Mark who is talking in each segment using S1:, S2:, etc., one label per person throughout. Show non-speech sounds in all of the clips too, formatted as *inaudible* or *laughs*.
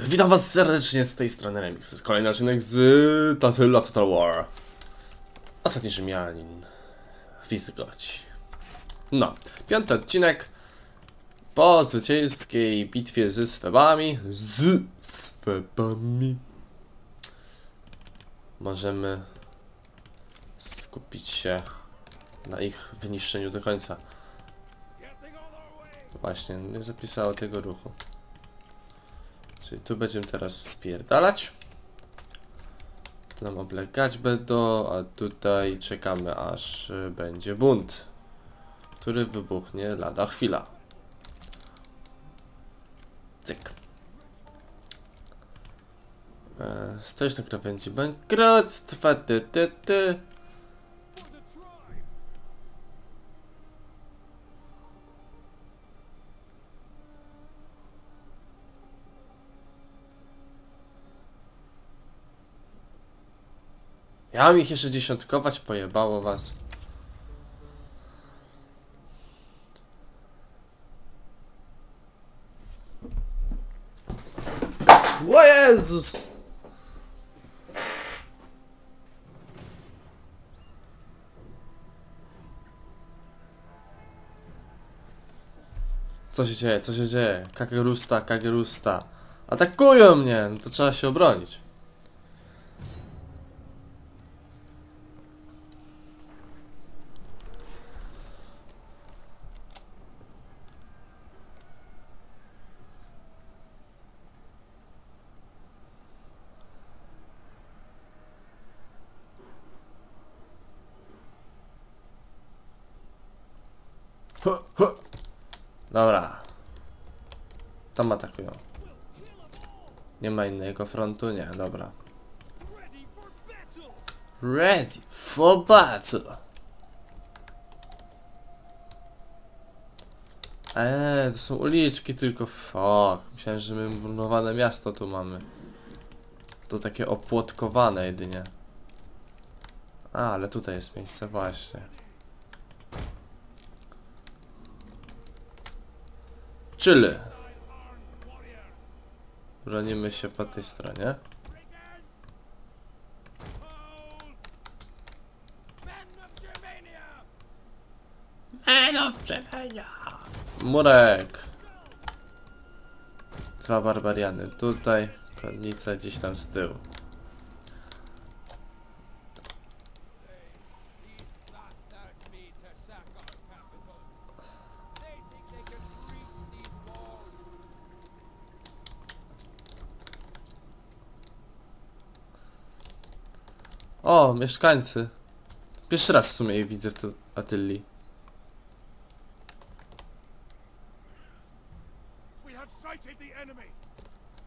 S1: Witam was serdecznie z tej strony Remix. To jest kolejny odcinek z Tatyla Total War. Ostatni Rzymianin. Wizygoci. No, piąty odcinek. Po zwycięskiej bitwie ze Swebami. Z Swebami. Możemy skupić się na ich wyniszczeniu do końca. Właśnie, nie zapisało tego ruchu. Czyli tu będziemy teraz spierdalać. Tu nam oblegać będą, a tutaj czekamy aż y, będzie bunt, który wybuchnie lada chwila. Cyk. E, stoisz na krawędzi bankructwa, ty, ty, ty. Ja mam ich jeszcze dziesiątkować, pojebało was. O Jezus! Co się dzieje? Co się dzieje? Kagerusta, kagerusta. Atakują mnie! No to trzeba się obronić. Dobra. Tam atakują. Nie ma innego frontu? Nie, dobra. Ready for battle. Eee, to są uliczki tylko. Fuck. Myślałem, że my murowane miasto tu mamy. To takie opłotkowane jedynie. A, ale tutaj jest miejsce właśnie. Chile. Bronimy się po tej stronie. Murek. Dwa barbariany tutaj, konnica gdzieś tam z tyłu. O, mieszkańcy. Pierwszy raz w sumie je widzę w
S2: enemy.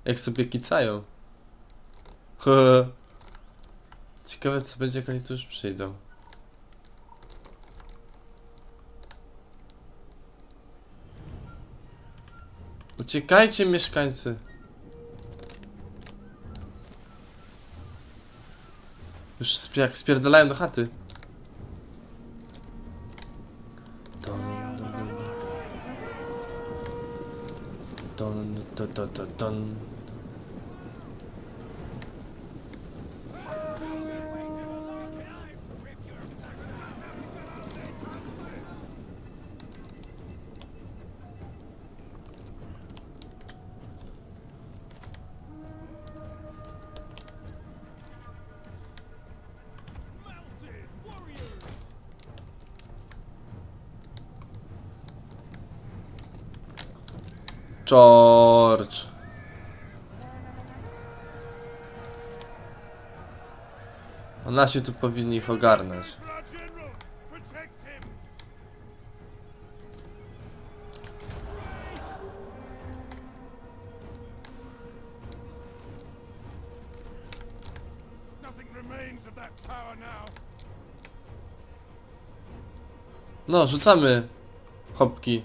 S1: Jak sobie kicają. Ciekawe co będzie jak oni tu już przyjdą. Uciekajcie mieszkańcy. Już jak spierdalają do chaty. Don. Don, don, don, don, don. George. No nasi tu powinni ich ogarnąć. No, rzucamy hopki.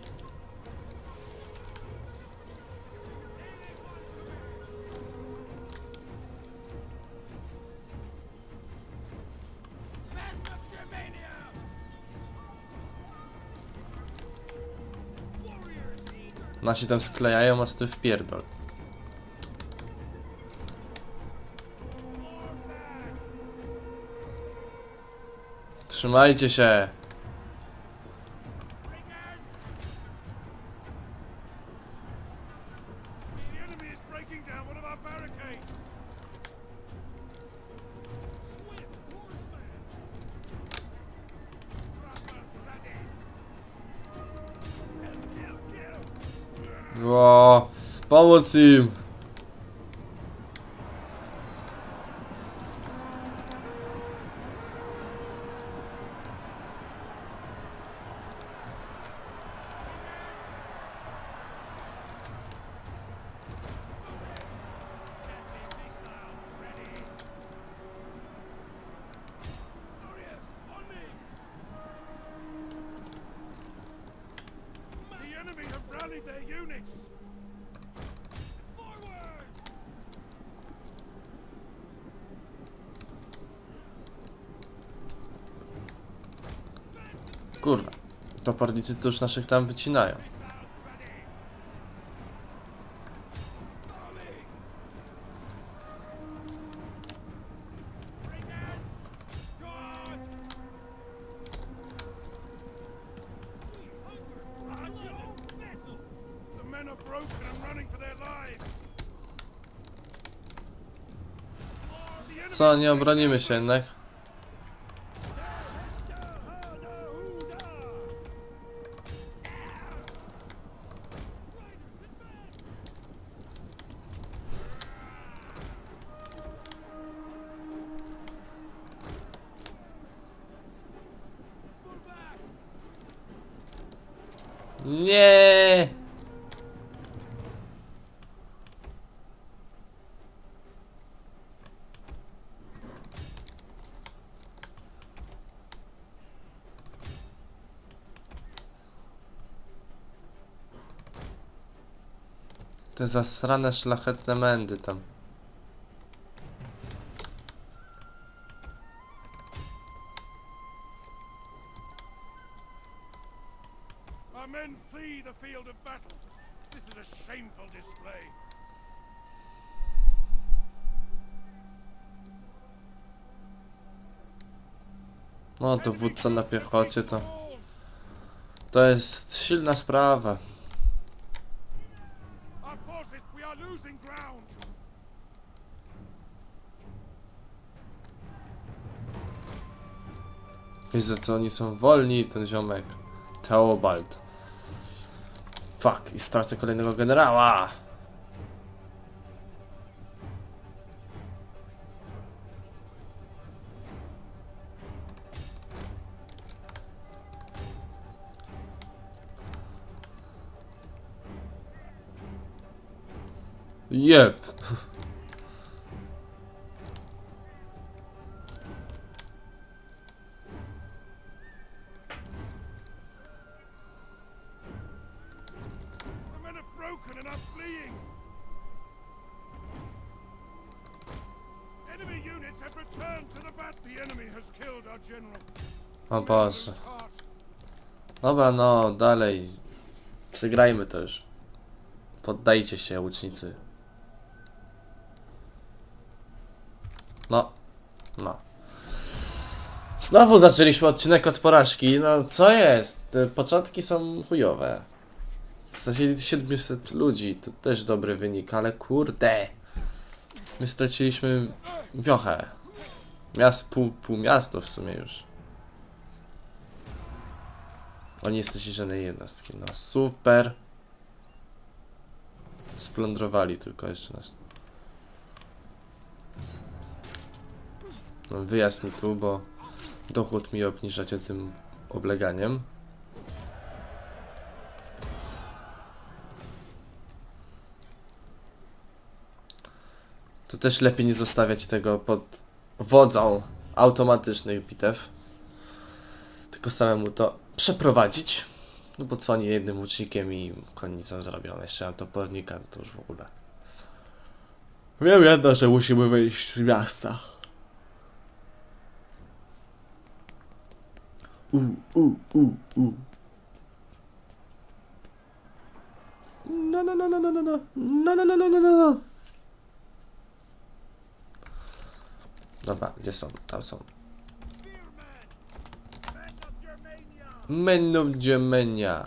S1: Nasi tam sklejają, a z tym wpierdol. Trzymajcie się!
S2: Enemy have rallied their units.
S1: Opornicy to już naszych tam wycinają. Co, nie obronimy się jednak? Te zasrane szlachetne mędy tam. No, dowódca na piechocie to... To jest silna sprawa. Wiesz co oni są wolni, ten ziomek. Teobald. Fuck, i stracę kolejnego generała. Jep.
S2: Heart.
S1: Dobra, no, dalej. Przegrajmy to już. Poddajcie się, łucznicy. No. No. Znowu zaczęliśmy odcinek od porażki. No, co jest? Początki są chujowe. Stracili 700 ludzi, to też dobry wynik, ale kurde. My straciliśmy wiochę. Miast, pół, pół miasto w sumie już. Oni jesteście żadne jednostki. No super. Splądrowali tylko jeszcze nas. No, wyjazd mi tu, bo dochód mi obniżacie tym obleganiem. To też lepiej nie zostawiać tego pod wodzą automatycznych bitew. Tylko samemu to przeprowadzić. No bo co nie jednym łucznikiem i konnicą zrobione. Jeszcze mam topornika, to już w ogóle. Wiem jedno, że musimy wyjść z miasta. U, u, u, u. No, no, no, no, no, no, no, no, no, no, no, no, no, no. Dobra, gdzie są? Tam są. Menu Gemenia.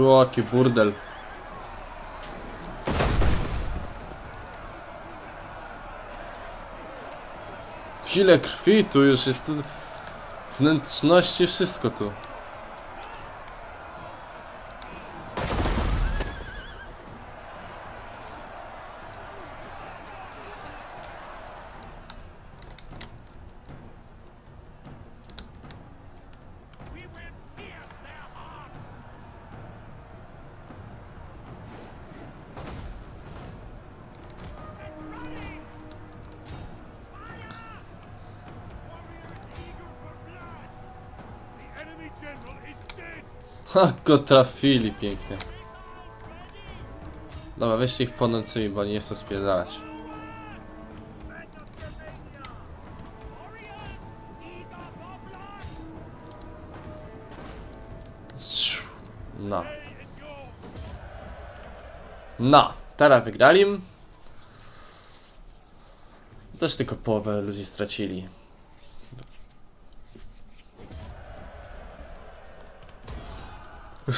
S1: O, jaki burdel. Ile krwi tu już jest tu. Wnętrzności, wszystko tu. Ha, go trafili pięknie. Dobra, weźcie ich płonącymi, bo nie chcą spierdalać. No. No, teraz wygrali. Też tylko połowę ludzi stracili.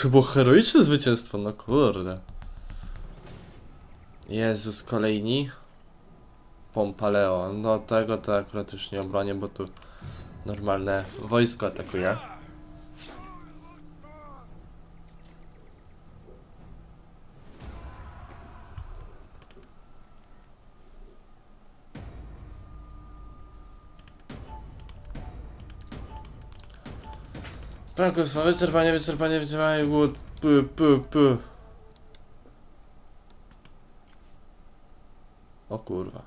S1: To było heroiczne zwycięstwo, no kurde. Jezus, kolejni. Pompa Leo. No tego to akurat już nie obronię, bo tu normalne wojsko atakuje. Frankus, wyczerpanie, wyczerpanie, wyczerpanie, głód, p, p, p. O kurwa.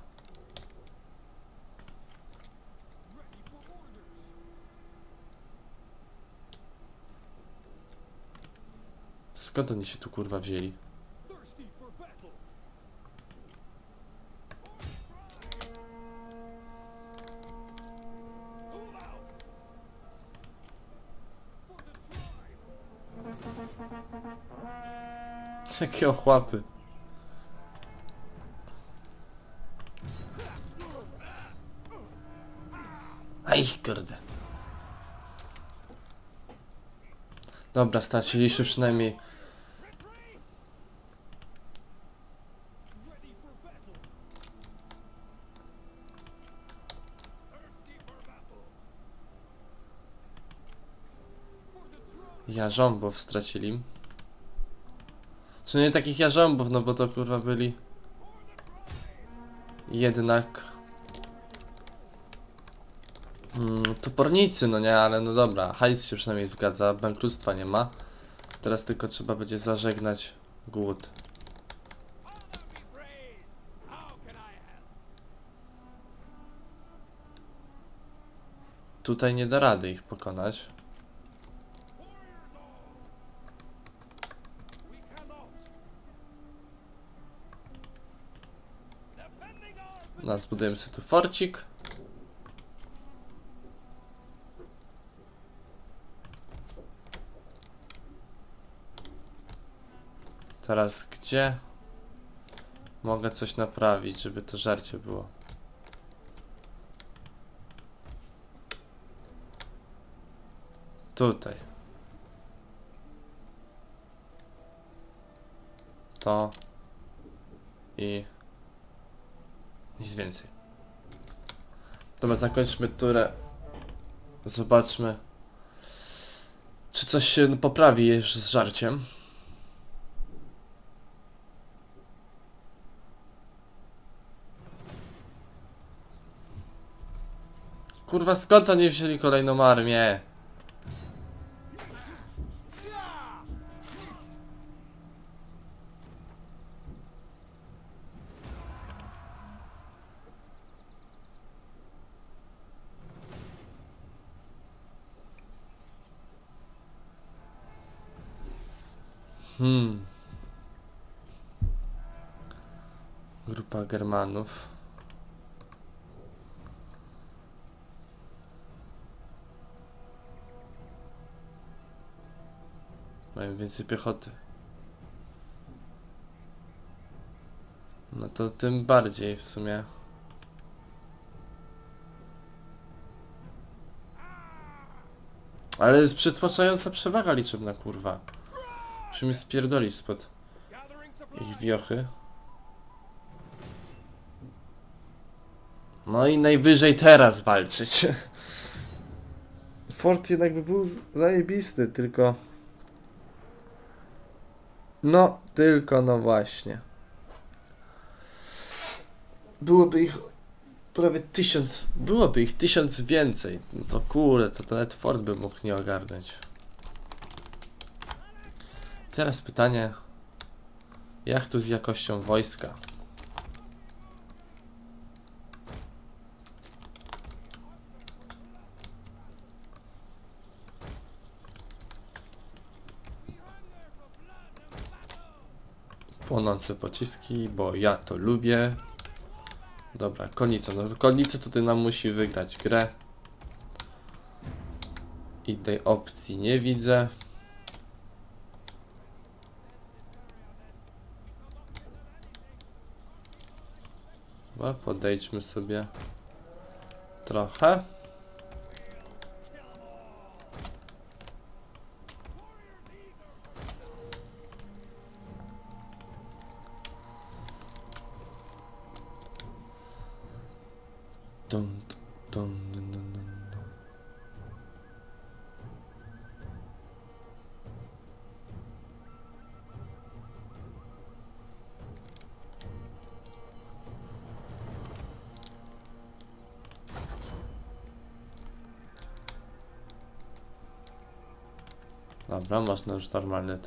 S1: Skąd oni się tu kurwa wzięli? *laughs* Jakie ochłapy. Aj, kurde. Dobra, straciliśmy przynajmniej
S2: Retreat! Ready for battle! Thirsty for battle! For the tribe!
S1: jarząbów stracili. Czy nie takich jarząbów, no bo to kurwa byli jednak mm, topornicy, no nie, ale no dobra, hajs się przynajmniej zgadza, bankructwa nie ma. Teraz tylko trzeba będzie zażegnać głód. Tutaj nie da rady ich pokonać.
S2: Our
S1: No, zbudujemy sobie tu forcik. Teraz gdzie mogę coś naprawić, żeby to żarcie było? Tutaj. to i nic więcej. Dobra, zakończmy turę. Zobaczmy, czy coś się poprawi jeszcze z żarciem. Kurwa, skąd oni wzięli kolejną armię? Hmm. Grupa Germanów. Mają więcej piechoty. No to tym bardziej w sumie. Ale jest przytłaczająca przewaga liczebna, kurwa. Musimy spierdolić spod ich wiochy. No i najwyżej teraz walczyć. *laughs* Fort jednak by był zajebisty, tylko... No, tylko no właśnie. Byłoby ich prawie tysiąc, byłoby ich tysiąc więcej. No to kurde, to, to nawet Fort by mógł nie ogarnąć. Teraz pytanie, jak tu z jakością wojska? Płonące pociski, bo ja to lubię. Dobra, konica. No konica tutaj nam musi wygrać grę. I tej opcji nie widzę. Dobra, podejdźmy sobie trochę. Dobra, można już normalny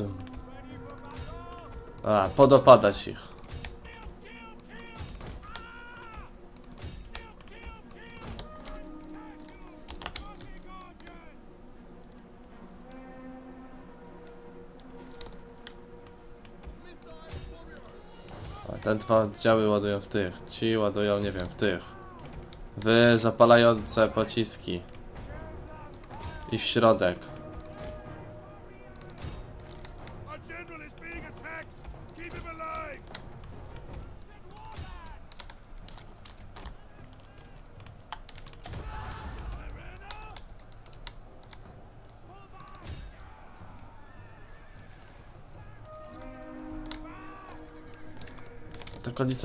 S2: battle.
S1: A, podopadać ich. A te dwa oddziały ładują w tych. Ci ładują, nie wiem, w tych. Wy zapalające pociski. I w środek.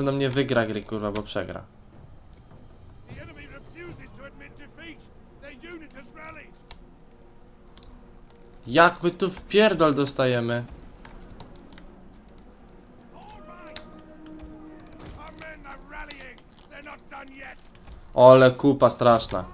S1: Nam nie wygra gry, kurwa, bo przegra. Jak my tu w pierdol dostajemy? Ole kupa straszna.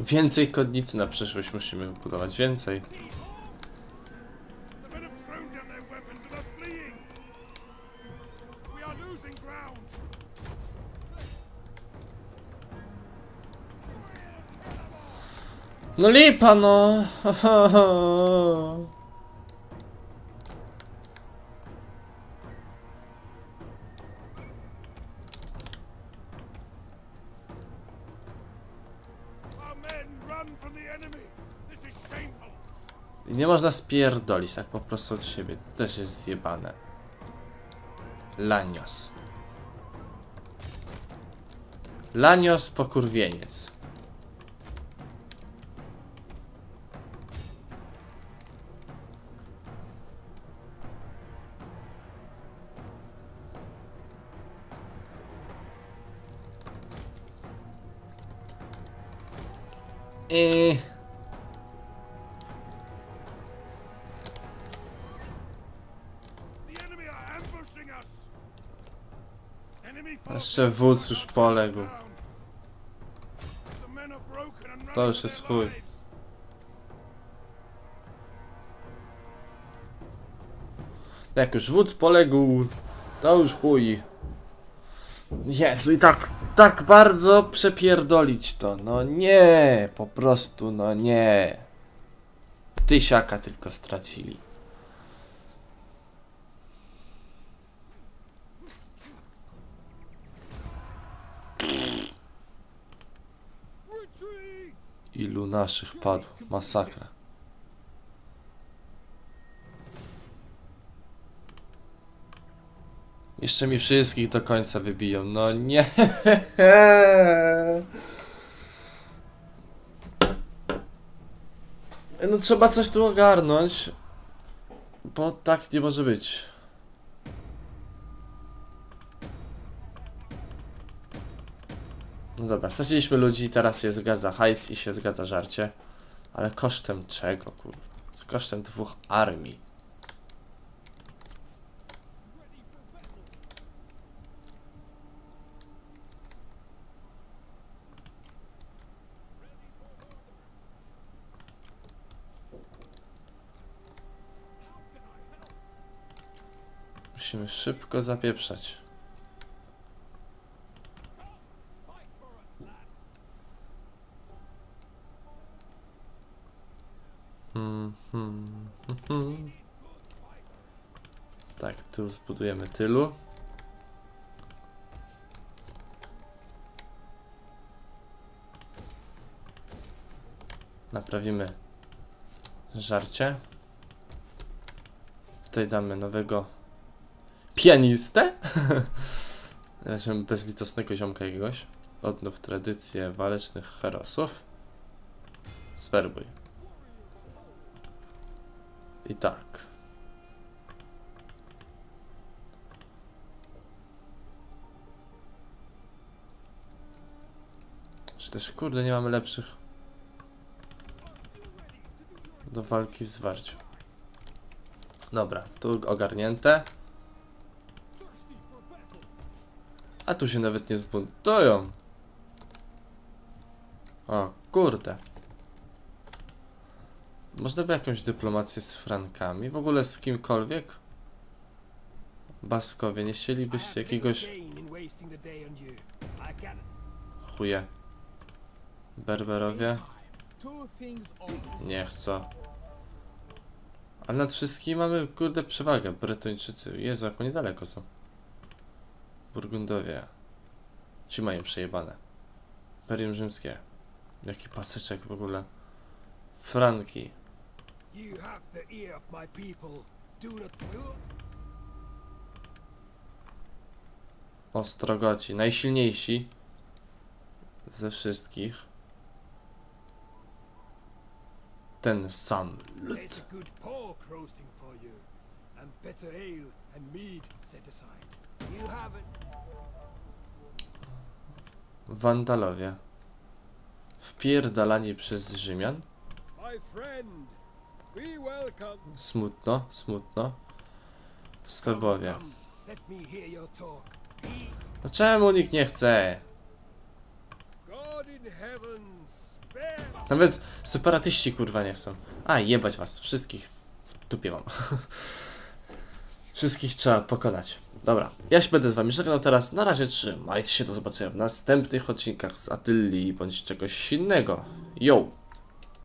S1: Więcej kodnicy na przyszłość musimy budować, więcej.
S3: The men have
S1: I nie można spierdolić tak po prostu od siebie. Też jest zjebane. Lanios. Lanios pokurwieniec.
S3: Enemy
S1: Jeszcze wódz już poległ. To już jest chuj. Jak już wódz poległ, to już chuj. Jezu, i tak, tak bardzo przepierdolić to. No nie, po prostu, no nie. Tysiaka tylko stracili. Ilu naszych padło? Masakra. Jeszcze mi wszystkich do końca wybiją. No nie. *laughs* No trzeba coś tu ogarnąć. Bo tak nie może być. No dobra, straciliśmy ludzi, teraz się zgadza hajs i się zgadza żarcie. Ale kosztem czego, kurwa? Z kosztem dwóch armii. Musimy szybko zapieprzać. Hmm, hmm, hmm. Tak, tu zbudujemy tylu. Naprawimy żarcie. Tutaj damy nowego pianistę. *laughs* Weźmiemy bezlitosnego ziomka jakiegoś. Odnów tradycję walecznych herosów. Swerbuj. I tak. Czy też kurde nie mamy lepszych do walki w zwarciu. Dobra, tu ogarnięte. A tu się nawet nie zbuntują. O, kurde. Można by jakąś dyplomację z Frankami? W ogóle z kimkolwiek? Baskowie, nie chcielibyście jakiegoś chuje? Berberowie? Nie chcę. Ale nad wszystkim mamy, kurde, przewagę. Bretończycy. Jezu, jak oni daleko są. Burgundowie. Ci mają przejebane. Imperium Rzymskie. Jaki paseczek w ogóle. Franki. Ostrogoci. Najsilniejsi. Ze wszystkich. Ten sam lud.
S3: And better ale and mead set aside.
S1: Wandalowie. Wpierdalani przez Rzymian. Smutno, smutno. Swebowie. No czemu nikt nie chce? Nawet separatyści kurwa nie chcą. A, jebać was. Wszystkich w dupie mam. *laughs* Wszystkich trzeba pokonać. Dobra, ja się będę z wami żegnał teraz. Na razie trzymajcie się, do zobaczenia w następnych odcinkach z Atylli bądź czegoś innego. Yo!